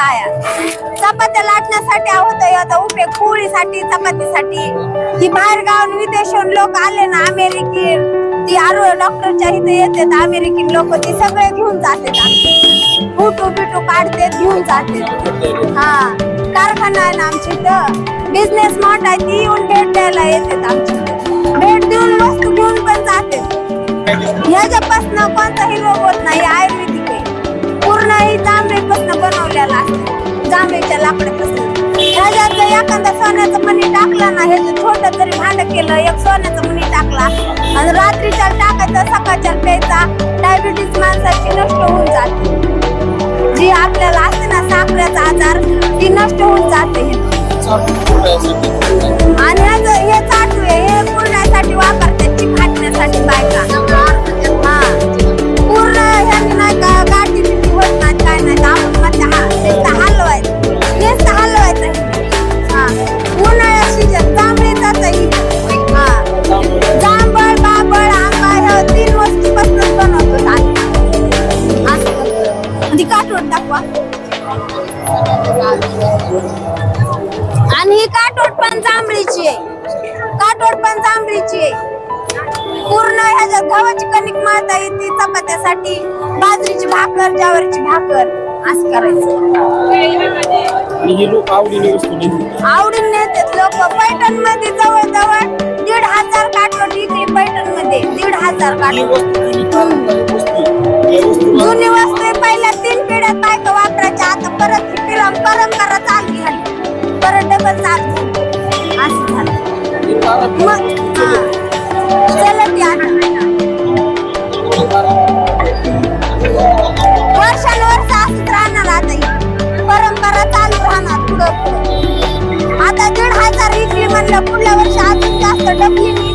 बाया चपात्या लाटण्यासाठी आहोत आता उपयोग पोळीसाठी चपातीसाठी. ही बाहेर गावून विदेशाहून लोक आले ना अमेरिकेन ती आरो डॉक्टरच्या इथे येतात. अमेरिकन लोक ती सगळे घेऊन जातात. फुटू बिटू काढतात घेऊन जातात. हा. कारखाना आहे ना आमची इथं. बिझनेस मोठा आहे ती येऊन भेट द्यायला येतात आमची भेट देऊन वस्तू घेऊन पण जातात. ह्याच्यापासून कोणताही रोग होत नाही आयुर्वेदिक आहे. पूर्ण ही जांभळीपासून बनवलेला जांभळीच्या लाकडापासून. ह्याच्यात जर एखादा सोन्याचं मणी टाकला ना ह्याचं छोट तरी भांड केलं एक सोन्याचं मणी टाकला. आणि रात्रीच्या टाकायचं सकाळच्या प्यायचा. डायबिटीस दाखवा. आणि ही काटोट पण जांभळीची आहे. काटोट पण जांभळीची आहे. पूर्ण ह्याच्यात गव्हाची कणिक मळता येते चपात्यासाठी बाजरीची भाकर ज्वारीची भाकर असं करायचं. आवडीने नेतात लोक पैठणमध्ये जवळ जवळ दीड हजार काटोट इकडे पैठणमध्ये दीड हजार काटोट जुनी परत डबल चालू झाली. असं झालं मग. चलत या ना. वर्षानुवर्ष असंच राहणार आता. परंपरा चालू राहणार पुढं पुढं आता दीड हजार म्हणलं पुढल्या वर्षी अजून जास्त डबली